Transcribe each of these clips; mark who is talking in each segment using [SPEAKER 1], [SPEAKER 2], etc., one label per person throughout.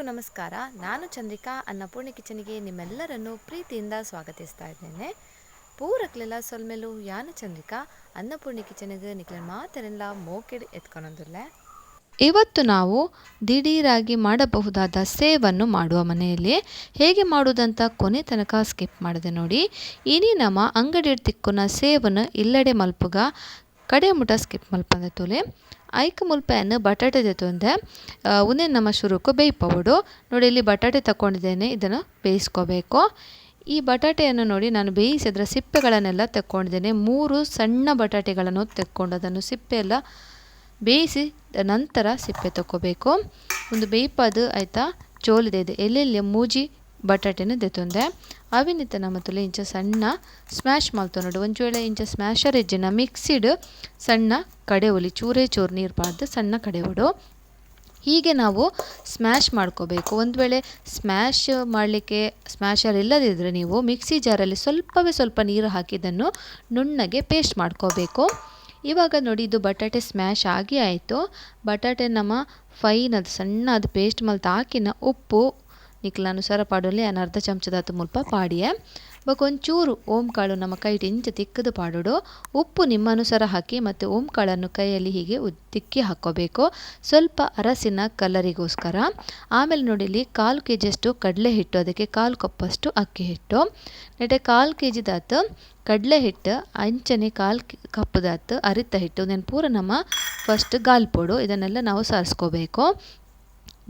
[SPEAKER 1] ಎಲ್ಲರಿಗೂ ನಮಸ್ಕಾರ. ನಾನು ಚಂದ್ರಿಕಾ ಅನ್ನಪೂರ್ಣಿ ಕಿಚನಿಗೆ ನಿಮ್ಮೆಲ್ಲರನ್ನು ಪ್ರೀತಿಯಿಂದ ಸ್ವಾಗತಿಸ್ತಾ ಇದ್ದೇನೆ. ಪೂರಕ್ಲೆಲ್ಲ ಸೊಲ್ಮೆಲು ಯಾನು ಚಂದ್ರಿಕಾ ಅನ್ನಪೂರ್ಣಿ ಕಿಚನಿಗೆ ನಿಕ್ಲೆ ಮಾತರೆಲ್ಲ ಮೋಕೆಡ್ ಎತ್ಕೊಂಡೊಂದಿಲ್ಲ. ಇವತ್ತು ನಾವು ದಿಢೀರಾಗಿ ಮಾಡಬಹುದಾದ ಸೇವನ್ನು ಮಾಡುವ ಮನೆಯಲ್ಲಿ. ಹೇಗೆ ಮಾಡುವುದಂತ ಕೊನೆ ತನಕ ಸ್ಕಿಪ್ ಮಾಡಿದೆ ನೋಡಿ. ಇನಿ ನಮ್ಮ ಅಂಗಡಿ ತಿಕ್ಕುನ ಸೇವನ್ನು ಇಲ್ಲಡೆ ಮಲ್ಪುಗ ಕಡೆ ಮುಟ ಸ್ಕಿಪ್ ಮಲ್ಪಂದ ತೋಲೆ. ಐಕ್ ಮುಲ್ಪೆಯನ್ನು ಬಟಾಟೆ ಜೊತೆ ಉನ್ನೆ ನಮ್ಮ ಶುರುಕು ಬೇಯ್ಪವುಡು ನೋಡಿ, ಇಲ್ಲಿ ಬಟಾಟೆ ತಗೊಂಡಿದ್ದೇನೆ ಇದನ್ನು ಬೇಯಿಸ್ಕೋಬೇಕು. ಈ ಬಟಾಟೆಯನ್ನು ನೋಡಿ, ನಾನು ಬೇಯಿಸಿದ್ರೆ ಸಿಪ್ಪೆಗಳನ್ನೆಲ್ಲ ತಕ್ಕೊಂಡಿದ್ದೇನೆ. ಮೂರು ಸಣ್ಣ ಬಟಾಟೆಗಳನ್ನು ತೆಕ್ಕೊಂಡು ಅದನ್ನು ಸಿಪ್ಪೆ ಎಲ್ಲ ಬೇಯಿಸಿ ನಂತರ ಸಿಪ್ಪೆ ತಗೋಬೇಕು ಒಂದು ಬೇಯ್ಪದು, ಆಯಿತಾ, ಚೋಲಿದೆ. ಇದೆ ಎಲ್ಲೆಲ್ಲಿ, ಮೂಜಿ ಬಟಾಟೆನ ದೆತೊಂದೆ. ಅವಿನಿತ ನಮ್ಮ ತುಲೆ ಇಂಚ ಸಣ್ಣ ಸ್ಮ್ಯಾಶ್ ನೋಡು ಒಂಚು ವೇಳೆ ಇಂಚ ಸ್ಮ್ಯಾಶರ್ ಇಜ್ಜಿನ ಮಿಕ್ಸಿಡ್ ಸಣ್ಣ ಕಡೆವೊಲಿ ಚೂರೇ ಚೂರು ನೀರು ಪಾಡ್ದು ಸಣ್ಣ ಕಡೆವಡು ಹೀಗೆ ನಾವು ಸ್ಮ್ಯಾಶ್ ಮಾಡ್ಕೋಬೇಕು. ಒಂದು ವೇಳೆ ಸ್ಮ್ಯಾಶ್ ಮಾಡಲಿಕ್ಕೆ ಸ್ಮ್ಯಾಶರ್ ಇಲ್ಲದಿದ್ದರೆ ನೀವು ಮಿಕ್ಸಿ ಜಾರಲ್ಲಿ ಸ್ವಲ್ಪವೇ ಸ್ವಲ್ಪ ನೀರು ಹಾಕಿದ್ದನ್ನು ನುಣ್ಣಗೆ ಪೇಸ್ಟ್ ಮಾಡ್ಕೋಬೇಕು. ಇವಾಗ ನೋಡಿ ಇದು ಬಟಾಟೆ ಸ್ಮ್ಯಾಶ್ ಆಗಿ ಆಯಿತು. ಬಟಾಟೆ ನಮ್ಮ ಫೈನ್ ಅದು ಸಣ್ಣ ಅದು ಪೇಸ್ಟ್ ಮಲ್ತು ಹಾಕಿನ ಉಪ್ಪು ನಿಕ್ಲ ಅನುಸಾರ ಪಾಡೋಲಿ ಅನರ್ಧ ಚಮಚದಾತು ಮುಲ್ಪ ಪಾಡಿಯೆ. ಒಂಚೂರು ಓಂ ಕಾಳು ನಮ್ಮ ಕೈ ಇಂಚ ತಿಕ್ಕದು ಪಾಡೋಡು. ಉಪ್ಪು ನಿಮ್ಮ ಅನುಸಾರ ಹಾಕಿ ಮತ್ತು ಓಂ ಕಾಳನ್ನು ಕೈಯಲ್ಲಿ ಹೀಗೆ ತಿಕ್ಕಿ ಹಾಕ್ಕೋಬೇಕು ಸ್ವಲ್ಪ ಅರಸಿನ ಕಲರಿಗೋಸ್ಕರ ಆಮೇಲೆ ನೋಡಿ ಇಲ್ಲಿ ಕಾಲು ಕೆ ಜಿಯಷ್ಟು ಕಡಲೆ ಹಿಟ್ಟು, ಅದಕ್ಕೆ ಕಾಲು ಕಪ್ಪಷ್ಟು ಅಕ್ಕಿ ಹಿಟ್ಟು. ನೆಟೆ ಕಾಲು ಕೆ ಜಿದಾತು ಕಡಲೆ ಹಿಟ್ಟು, ಅಂಚನೆ ಕಾಲು ಕಪ್ಪದಾತು ಅರಿತ ಹಿಟ್ಟು. ನಾನು ಪೂರ ನಮ್ಮ ಫಸ್ಟ್ ಗಾಲ್ಪೊಡು ಇದನ್ನೆಲ್ಲ ನಾವು ಸಾರಿಸ್ಕೋಬೇಕು.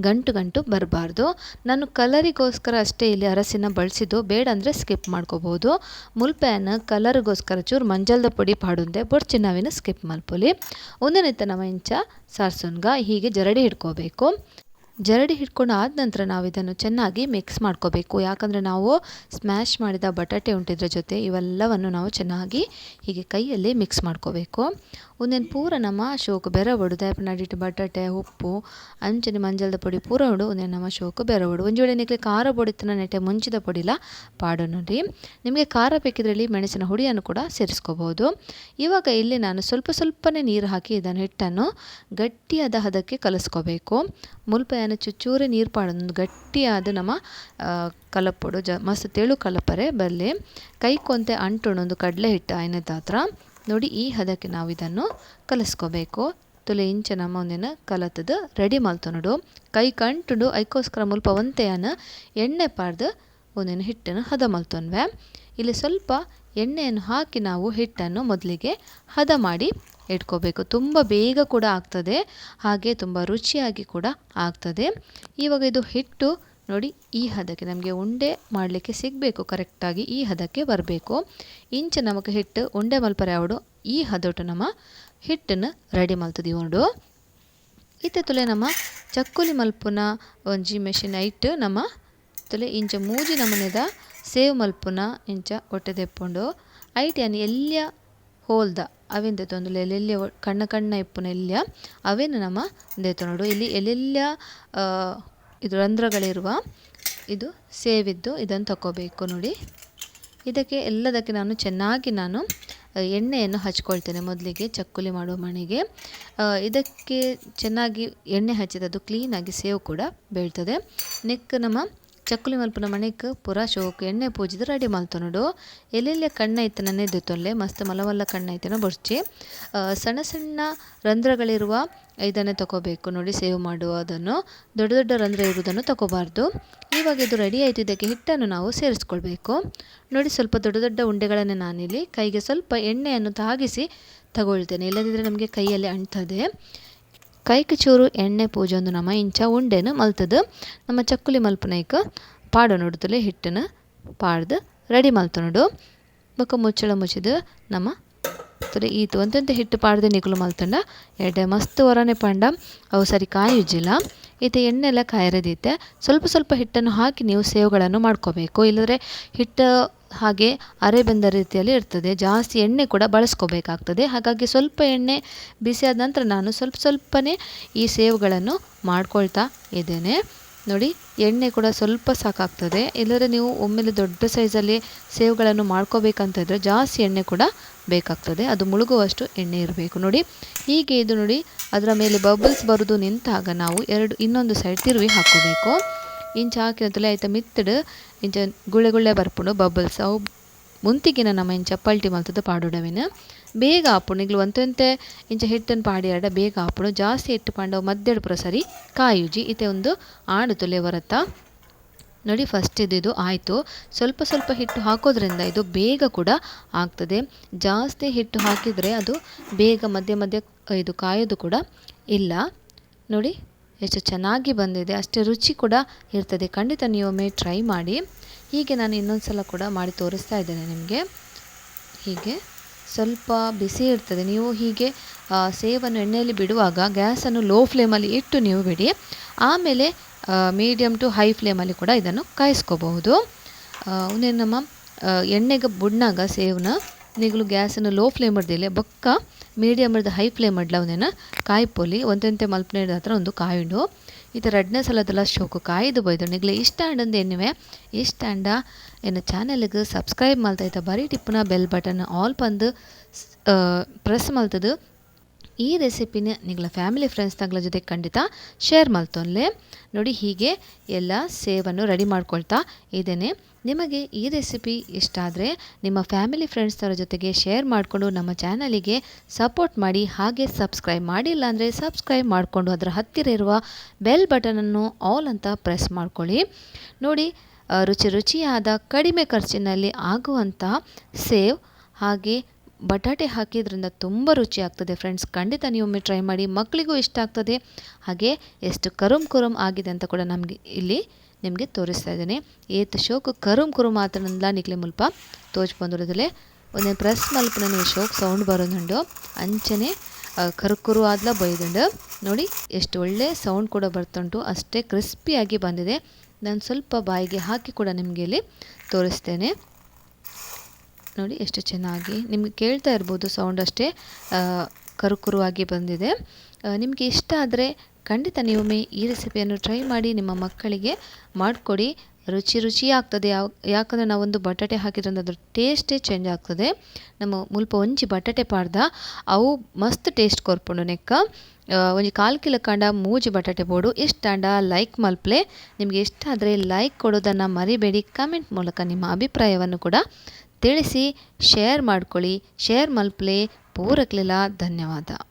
[SPEAKER 1] ಗಂಟು ಗಂಟು ಬರಬಾರ್ದು. ನಾನು ಕಲರಿಗೋಸ್ಕರ ಅಷ್ಟೇ ಇಲ್ಲಿ ಅರಸಿನ ಬಳಸಿದ್ದು. ಬೇಡ ಅಂದರೆ ಸ್ಕಿಪ್ ಮಾಡ್ಕೋಬೋದು ಮುಲ್ಪೆಯನ್ನು ಕಲರಿಗೋಸ್ಕರ ಚೂರು ಮಂಜಲ್ದ ಪುಡಿ ಪಾಡುಂದೆ. ಬೊಡ್ಚಿ ನಾವಿನ ಸ್ಕಿಪ್ ಮಲ್ಪೊಲಿ ಒಂದನೇತ ನಮ್ಮ ಇಂಚ ಸಾರ್ಸೋನ್ಗ. ಹೀಗೆ ಜರಡಿ ಹಿಡ್ಕೋಬೇಕು. ಜರಡಿ ಹಿಡ್ಕೊಂಡು ಆದ ನಂತರ ನಾವು ಇದನ್ನು ಚೆನ್ನಾಗಿ ಮಿಕ್ಸ್ ಮಾಡ್ಕೋಬೇಕು. ಯಾಕಂದರೆ ನಾವು ಸ್ಮ್ಯಾಶ್ ಮಾಡಿದ ಬಟಾಟೆ ಉಂಟಿದ್ರ ಜೊತೆ ಇವೆಲ್ಲವನ್ನು ನಾವು ಚೆನ್ನಾಗಿ ಹೀಗೆ ಕೈಯಲ್ಲಿ ಮಿಕ್ಸ್ ಮಾಡ್ಕೋಬೇಕು. ಒಂದೇನು ಪೂರ ನಮ್ಮ ಶೋಕು ಬೆರ ಹೊಡು ಬಟಾಟೆ, ಉಪ್ಪು, ಅಂಚನೆ ಮಂಜಲದ ಪುಡಿ ಪೂರ ಉಡು ಒಂದೇನು ನಮ್ಮ ಶೋಕು ಬೆರ ಹೊಡು ವೇಳೆ ನಿಮಗೆ ಖಾರ ಪೊಡಿತನ ನೆಟ್ಟೆ ಮುಂಚಿದ ಪೊಡಿಲ ಪಾಡು ನೋಡಿ. ನಿಮಗೆ ಖಾರ ಬೇಕಿದ್ರಲ್ಲಿ ಮೆಣಸಿನ ಹುಡಿಯನ್ನು ಕೂಡ ಸೇರಿಸ್ಕೋಬಹುದು ಇವಾಗ ಇಲ್ಲಿ ನಾನು ಸ್ವಲ್ಪ ಸ್ವಲ್ಪನೇ ನೀರು ಹಾಕಿ ಇದನ್ನು ಹಿಟ್ಟನ್ನು ಗಟ್ಟಿಯಾದ ಹದಕ್ಕೆ ಕಲಿಸ್ಕೋಬೇಕು. ಮುಲ್ಪೆಯನ್ನು ಚುಚ್ಚೂರೆ ನೀರು ಪಾಡೊಂದು ಗಟ್ಟಿಯಾದ ನಮ್ಮ ಕಲಪಡು ಜ, ಮಸ್ತ್ ತೆಳು ಕಲಪರೆ ಕೊಂತೆ ಅಂಟೊಣೊಂದು ಕಡಲೆ ಹಿಟ್ಟು ಆಯ್ನದ ಹತ್ರ ನೋಡಿ ಈ ಹದಕ್ಕೆ ನಾವು ಇದನ್ನು ಕಲಿಸ್ಕೋಬೇಕು. ತುಲೆ ಇಂಚ ನಮ್ಮ ಒಂದಿನ ಕಲತದ ರೆಡಿ ಮಲ್ತೊನಡು ಕೈ ಕಂಟುಡು ಐಕೋಸ್ಕರ ಮುಲ್ಪ ಒಂತೆಯನ್ನು ಎಣ್ಣೆ ಪಾಡ್ದು ಒಂದಿನ ಹಿಟ್ಟನ್ನು ಹದ ಮಲ್ತೊನ್ವೆ ಇಲ್ಲಿ ಸ್ವಲ್ಪ ಎಣ್ಣೆಯನ್ನು ಹಾಕಿ ನಾವು ಹಿಟ್ಟನ್ನು ಮೊದಲಿಗೆ ಹದ ಮಾಡಿ ಇಟ್ಕೋಬೇಕು. ತುಂಬ ಬೇಗ ಕೂಡ ಆಗ್ತದೆ. ಹಾಗೆ ತುಂಬ ರುಚಿಯಾಗಿ ಕೂಡ ಆಗ್ತದೆ. ಇವಾಗ ಇದು ಹಿಟ್ಟು. ನೋಡಿ, ಈ ಹದಕ್ಕೆ ನಮಗೆ ಉಂಡೆ ಮಾಡಲಿಕ್ಕೆ ಸಿಗಬೇಕು. ಕರೆಕ್ಟಾಗಿ ಈ ಹದಕ್ಕೆ ಬರಬೇಕು. ಇಂಚ ನಮಗೆ ಹಿಟ್ಟು, ಉಂಡೆ ಮಲ್ಪರೆ ಅವಡು ಈ ಹದೊಟ್ಟು ನಮ್ಮ ಹಿಟ್ಟನ್ನು ರೆಡಿ ಮಲ್ತದಿ ಉಂಡು ಇತ್ತೆ ತುಲೆ ನಮ್ಮ ಚಕ್ಕುಲಿ ಮಲ್ಪುನ ಒಂಜಿ ಮೆಷಿನ್ ಇಟ್ಟು ನಮ್ಮ ತುಲೆ ಇಂಚ ಮೂಜಿ ನಮನೆದ ಸೇವ್ ಮಲ್ಪುನ ಇಂಚ ಒಟ್ಟೆ ತೆಪ್ಪುಂಡು ಐಟ್ ಎಲ್ಯ ಹೋಲ್ದ ಅವೆನ್ ಎಲ್ಲೆಲ್ಯ ಒ- ಕಣ್ಣ ಕಣ್ಣ ಇಪ್ಪುನ ಎಲ್ಯ ಅವೇನು ನಮ್ಮ ನೋಡು. ಇಲ್ಲಿ ಎಲ್ಲೆಲ್ಲ ಇದು ರಂಧ್ರಗಳಿರುವ ಇದು ಸೇವಿದ್ದು ಇದನ್ನು ತಗೋಬೇಕು ನೋಡಿ. ಇದಕ್ಕೆ ಎಲ್ಲದಕ್ಕೆ ನಾನು ಚೆನ್ನಾಗಿ ನಾನು ಎಣ್ಣೆಯನ್ನು ಹಚ್ಕೊಳ್ತೇನೆ ಮೊದಲಿಗೆ ಚಕ್ಕುಲಿ ಮಾಡುವ ಮಣೆಗೆ ಇದಕ್ಕೆ ಚೆನ್ನಾಗಿ ಎಣ್ಣೆ ಹಚ್ಚಿದ್ದು ಕ್ಲೀನಾಗಿ ಸೇವ್ ಕೂಡ ಬೀಳ್ತದೆ. ನೆಕ್ ನಮ್ಮ ಚಕ್ಕುಲಿ ಮಲ್ಪನ ಮಣಿಕ್ ಪುರ ಶೋಕ್ ಎಣ್ಣೆ ಪೂಜಿದು ರೆಡಿ ಮಲ್ತೊನಡು ಎಲ್ಲೆಲ್ಲ ಕಣ್ಣ ಇತ್ತನೇ ದೆತ್ತೊಲ್ಲೆ ಮಸ್ತ್ ಮಲವಲ್ಲ ಕಣ್ಣ ಐತನ ಬೊಡ್ಚಿ ಆ, ಸಣ್ಣ ಸಣ್ಣ ರಂಧ್ರಗಳಿರುವ ಇದನ್ನೇ ತಗೋಬೇಕು ನೋಡಿ ಸೇವ್ ಮಾಡುವುದನ್ನು ದೊಡ್ಡ ದೊಡ್ಡ ರಂಧ್ರ ಇರುವುದನ್ನು ತಗೋಬಾರ್ದು ಇವಾಗ ಇದು ರೆಡಿ ಆಯಿತು ಇದಕ್ಕೆ ಹಿಟ್ಟನ್ನು ನಾವು ಸೇರಿಸ್ಕೊಳ್ಬೇಕು. ನೋಡಿ ಸ್ವಲ್ಪ ದೊಡ್ಡ ದೊಡ್ಡ ಉಂಡೆಗಳನ್ನು ನಾನಿಲ್ಲಿ ಕೈಗೆ ಸ್ವಲ್ಪ ಎಣ್ಣೆಯನ್ನು ತಾಗಿಸಿ ತಗೊಳ್ತೇನೆ. ಇಲ್ಲದಿದ್ದರೆ ನಮಗೆ ಕೈಯಲ್ಲಿ ಅಂಟ್ತದೆ ಕೈಗೆ ಚೂರು ಎಣ್ಣೆ ಪೂಜೆ ಒಂದು ನಮ್ಮ ಇಂಚ ಉಂಡೆನ ಮಲ್ತದು. ನಮ್ಮ ಚಕ್ಕುಲಿ ಮಲ್ಪನೈಕ ಪಾಡು ನೋಡುತ್ತಲೆ ಹಿಟ್ಟನ್ನು ಪಾಡ್ದು. ರೆಡಿ ಮಲ್ತನೋಡು ಬಕ ಮುಚ್ಚಳ ಮುಚ್ಚಿದು ನಮ್ಮ ತುಲೆ ಈತು. ಒಂತೆಂತೆ ಹಿಟ್ಟು ಪಾಡ್ದೆ ನಿಗುಲು ಮಲ್ತಂಡ. ಎಡೆ ಮಸ್ತ್ ಹೊರನೆ ಪಂಡ. ಅವು ಸರಿ ಕಾಯುಜಿಲ್ಲ ಈತ ಎಣ್ಣೆ ಎಲ್ಲ ಕಾಯರದಿತ್ತೆ ಸ್ವಲ್ಪ ಸ್ವಲ್ಪ ಹಿಟ್ಟನ್ನು ಹಾಕಿ ನೀವು ಸೇವುಗಳನ್ನು ಮಾಡ್ಕೋಬೇಕು. ಇಲ್ಲದ್ರೆ ಹಿಟ್ಟು ಹಾಗೆ ಅರೆ ಬೆಂದ ರೀತಿಯಲ್ಲಿ ಇರ್ತದೆ. ಜಾಸ್ತಿ ಎಣ್ಣೆ ಕೂಡ ಬಳಸ್ಕೋಬೇಕಾಗ್ತದೆ. ಹಾಗಾಗಿ ಸ್ವಲ್ಪ ಎಣ್ಣೆ ಬಿಸಿಯಾದ ನಂತರ ನಾನು ಸ್ವಲ್ಪ ಸ್ವಲ್ಪನೇ ಈ ಸೇವುಗಳನ್ನು ಮಾಡ್ಕೊಳ್ತಾ ಇದ್ದೇನೆ. ನೋಡಿ, ಎಣ್ಣೆ ಕೂಡ ಸ್ವಲ್ಪ ಸಾಕಾಗ್ತದೆ. ಇಲ್ಲದ್ರೆ ನೀವು ಒಮ್ಮೆಲೆ ದೊಡ್ಡ ಸೈಜಲ್ಲಿ ಸೇವುಗಳನ್ನು ಮಾಡ್ಕೋಬೇಕಂತಿದ್ರೆ ಜಾಸ್ತಿ ಎಣ್ಣೆ ಕೂಡ ಬೇಕಾಗ್ತದೆ. ಅದು ಮುಳುಗುವಷ್ಟು ಎಣ್ಣೆ ಇರಬೇಕು. ನೋಡಿ, ಹೀಗೆ ಇದು ನೋಡಿ, ಅದರ ಮೇಲೆ ಬಬಲ್ಸ್ ಬರೋದು ನಿಂತಾಗ ನಾವು ಎರಡು, ಇನ್ನೊಂದು ಸೈಡ್ ತಿರುವಿ ಹಾಕೋಬೇಕು ಇಂಚ ಹಾಕಿನತಲೆ ಆಯಿತಾ ಮಿತ್ತಡ್ ಇಂಚ ಗುಳೆ ಬರ್ಪುಂಡು, ಬಬಲ್ಸ್. ಅವು ಮುಂತಿಗಿನ ನಮ್ಮ ಇಂಚ ಪಲ್ಟಿ ಮಲ್ತುದು ಪಾಡುಡವಿನ ಬೇಗ ಆಪುಂಡು. ನಿಗ್ಲು ಒಂತೆಂತೆ ಇಂಚ ಹಿಟ್ಟನ್ನು ಪಾಡಿಯಾಡ ಬೇಗ ಆಪುಂಡು. ಜಾಸ್ತಿ ಹಿಟ್ಟು ಪಾಂಡವು ಮದ್ದೆಡು ಪುರ ಸರಿ ಕಾಯುಜಿ. ಇತ್ತೆ ಒಂದು ಆಣು ತುಲೆ ಬರತ್ತ ನೋಡಿ ಫಸ್ಟ್ ಇದು ಆಯಿತು. ಸ್ವಲ್ಪ ಸ್ವಲ್ಪ ಹಿಟ್ಟು ಹಾಕೋದ್ರಿಂದ ಇದು ಬೇಗ ಕೂಡ ಆಗ್ತದೆ. ಜಾಸ್ತಿ ಹಿಟ್ಟು ಹಾಕಿದರೆ ಅದು ಬೇಗ ಮಧ್ಯೆ ಮಧ್ಯೆ ಇದು ಕಾಯೋದು ಕೂಡ ಇಲ್ಲ. ನೋಡಿ. ಎಷ್ಟು ಚೆನ್ನಾಗಿ ಬಂದಿದೆ, ಅಷ್ಟೇ ರುಚಿ ಕೂಡ ಇರ್ತದೆ. ಖಂಡಿತ ನೀವೊಮ್ಮೆ ಟ್ರೈ ಮಾಡಿ. ಹೀಗೆ ನಾನು ಇನ್ನೊಂದು ಸಲ ಕೂಡ ಮಾಡಿ ತೋರಿಸ್ತಾ ಇದ್ದೇನೆ ನಿಮಗೆ. ಹೀಗೆ ಸ್ವಲ್ಪ ಬಿಸಿ ಇರ್ತದೆ. ನೀವು ಹೀಗೆ ಸೇವನ್ನು ಎಣ್ಣೆಯಲ್ಲಿ ಬಿಡುವಾಗ ಗ್ಯಾಸನ್ನು ಲೋ ಫ್ಲೇಮಲ್ಲಿ ಇಟ್ಟು ನೀವು ಬಿಡಿ. ಆಮೇಲೆ ಮೀಡಿಯಮ್ ಟು ಹೈ ಫ್ಲೇಮಲ್ಲಿ ಕೂಡ ಇದನ್ನು ಕಾಯಿಸ್ಕೋಬಹುದು. ಇನ್ನೇನು ನಮ್ಮ ಎಣ್ಣೆಗೆ ಬುಡ್ನಾಗ ಸೇವ್ನ ನಿಗಲು ಗ್ಯಾಸನ್ನು ಲೋ ಫ್ಲೇಮ್ ಇಡ್ದಿಲ್ಲ ಬೊಕ್ಕ ಮೀಡಿಯಮ್ ಮಾಡಿದ ಹೈ ಫ್ಲೇಮ್ ಇಡ್ಲ ಅವನೇನ ಕಾಯಿಪೊಲಿ ಒಂದೊಂತೆ ಮಲ್ಪನೆಡ್ ಹತ್ರ ಒಂದು ಕಾಯುಂಡು. ಥರ ರೆಡ್ನೆಸ್ ಅಲ್ಲದಲ್ಲ ಶೋಕು ಕಾಯ್ದು ಬೈದು. ನಿಗ್ಲೆ ಇಷ್ಟ ಅಂಡಂದು ಏನಿವೆ ಇಷ್ಟ ಅಂಡ ಏನು ಚಾನಲ್ಗೆ ಸಬ್ಸ್ಕ್ರೈಬ್ ಮಲ್ತೈತ, ಬರೀ ಟಿಪ್ಪನ ಬೆಲ್ ಬಟನ್ ಆಲ್ ಬಂದು ಪ್ರೆಸ್ ಮಲ್ತದು. ಈ ರೆಸಿಪಿನ ನಿಗಳ ಫ್ಯಾಮಿಲಿ ಫ್ರೆಂಡ್ಸ್ ತಗಳ ಜೊತೆ ಖಂಡಿತ ಶೇರ್ ಮಾಡ್ತೊನ್ಲೆ. ನೋಡಿ ಹೀಗೆ ಎಲ್ಲ ಸೇವನ್ನು ರೆಡಿ ಮಾಡ್ಕೊಳ್ತಾ ಇದ್ದೇನೆ. ನಿಮಗೆ ಈ ರೆಸಿಪಿ ಇಷ್ಟ ಆದರೆ ನಿಮ್ಮ ಫ್ಯಾಮಿಲಿ ಫ್ರೆಂಡ್ಸ್ನವರ ಜೊತೆಗೆ ಶೇರ್ ಮಾಡಿಕೊಂಡು ನಮ್ಮ ಚಾನಲಿಗೆ ಸಪೋರ್ಟ್ ಮಾಡಿ, ಹಾಗೆ ಸಬ್ಸ್ಕ್ರೈಬ್ ಮಾಡಿಲ್ಲ ಅಂದರೆ ಸಬ್ಸ್ಕ್ರೈಬ್ ಮಾಡಿಕೊಂಡು ಅದರ ಹತ್ತಿರ ಇರುವ ಬೆಲ್ ಬಟನನ್ನು ಆಲ್ ಅಂತ ಪ್ರೆಸ್ ಮಾಡ್ಕೊಳ್ಳಿ. ನೋಡಿ ರುಚಿ ರುಚಿಯಾದ ಕಡಿಮೆ ಖರ್ಚಿನಲ್ಲಿ ಆಗುವಂಥ ಸೇವ್ ಹಾಗೆ ಬಟಾಟೆ ಹಾಕಿದ್ರಿಂದ ತುಂಬ ರುಚಿ ಆಗ್ತದೆ ಫ್ರೆಂಡ್ಸ್ ಖಂಡಿತ ನೀವೊಮ್ಮೆ ಟ್ರೈ ಮಾಡಿ ಮಕ್ಕಳಿಗೂ ಇಷ್ಟ ಆಗ್ತದೆ. ಹಾಗೆ ಎಷ್ಟು ಕರುಮ್ ಕುರುಮ್ ಆಗಿದೆ ಅಂತ ಕೂಡ ನಮಗೆ ಇಲ್ಲಿ ನಿಮಗೆ ತೋರಿಸ್ತಾ ಇದ್ದೇನೆ. ಏತ್ ಶೋಕ್ ಕರುಮ್ ಕುರುಮ್ ಆತನಂದ ನಿಕ್ಲೆ ಮುಲ್ಪ ತೋಚ್ಪೊಂದಿರೋದಲ್ಲೇ ಒಂದೇ ಪ್ರೆಸ್ ಮಲ್ಪ ನನಗೆ ಶೋಕ್ ಸೌಂಡ್ ಬರೋದುಂಡು. ಅಂಚನೆ ಕರುಕುರು ಆದ್ಲ ಬೈದುಂಡು. ನೋಡಿ, ಎಷ್ಟು ಒಳ್ಳೆ ಸೌಂಡ್ ಕೂಡ ಬರ್ತುಂಟು. ಅಷ್ಟೇ ಕ್ರಿಸ್ಪಿಯಾಗಿ ಬಂದಿದೆ. ನಾನು ಸ್ವಲ್ಪ ಬಾಯಿಗೆ ಹಾಕಿ ಕೂಡ ನಿಮಗೆ ಇಲ್ಲಿ ತೋರಿಸ್ತೇನೆ. ನೋಡಿ, ಎಷ್ಟು ಚೆನ್ನಾಗಿ ನಿಮಗೆ ಕೇಳ್ತಾ ಇರ್ಬೋದು ಸೌಂಡ್ ಅಷ್ಟೇ. ಕರುಕುರುವಾಗಿ ಬಂದಿದೆ. ನಿಮಗೆ ಇಷ್ಟ ಆದರೆ ಖಂಡಿತ ನೀವೊಮ್ಮೆ ಈ ರೆಸಿಪಿಯನ್ನು ಟ್ರೈ ಮಾಡಿ ನಿಮ್ಮ ಮಕ್ಕಳಿಗೆ ಮಾಡಿಕೊಡಿ. ರುಚಿ ರುಚಿ ಆಗ್ತದೆ. ಯಾವ, ಯಾಕಂದರೆ ನಾವೊಂದು ಬಟಾಟೆ ಹಾಕಿದ್ರಿಂದ ಅದ್ರ ಟೇಸ್ಟೇ ಚೇಂಜ್ ಆಗ್ತದೆ. ನಮ್ಮ ಮುಲ್ಪ ಒಂಜಿ ಬಟಾಟೆ ಪಾಡ್ದ, ಅವು ಮಸ್ತ್ ಟೇಸ್ಟ್ ಕೊರ್ಪುಂಡು ನೆಕ್ಕ. ಒಂಜಿ ಕಾಲು ಕಿಲೋ ಕಂಡ ಮೂಜಿ ಬಟಾಟೆ ಬೋಡು ಇಷ್ಟಾಂಡ ಲೈಕ್ ಮಲ್ಪ್ಲೆ. ನಿಮಗೆ ಇಷ್ಟ ಆದರೆ ಲೈಕ್ ಕೊಡೋದನ್ನು ಮರಿಬೇಡಿ. ಕಮೆಂಟ್ ಮೂಲಕ ನಿಮ್ಮ ಅಭಿಪ್ರಾಯವನ್ನು ಕೂಡ ತಿಳಿಸಿ ಶೇರ್ ಮಾಡ್ಕೊಳ್ಳಿ. ಶೇರ್ ಮಲ್ಪಲೆ ಪೂರಕ್ಲಿಲ್ಲ ಧನ್ಯವಾದ.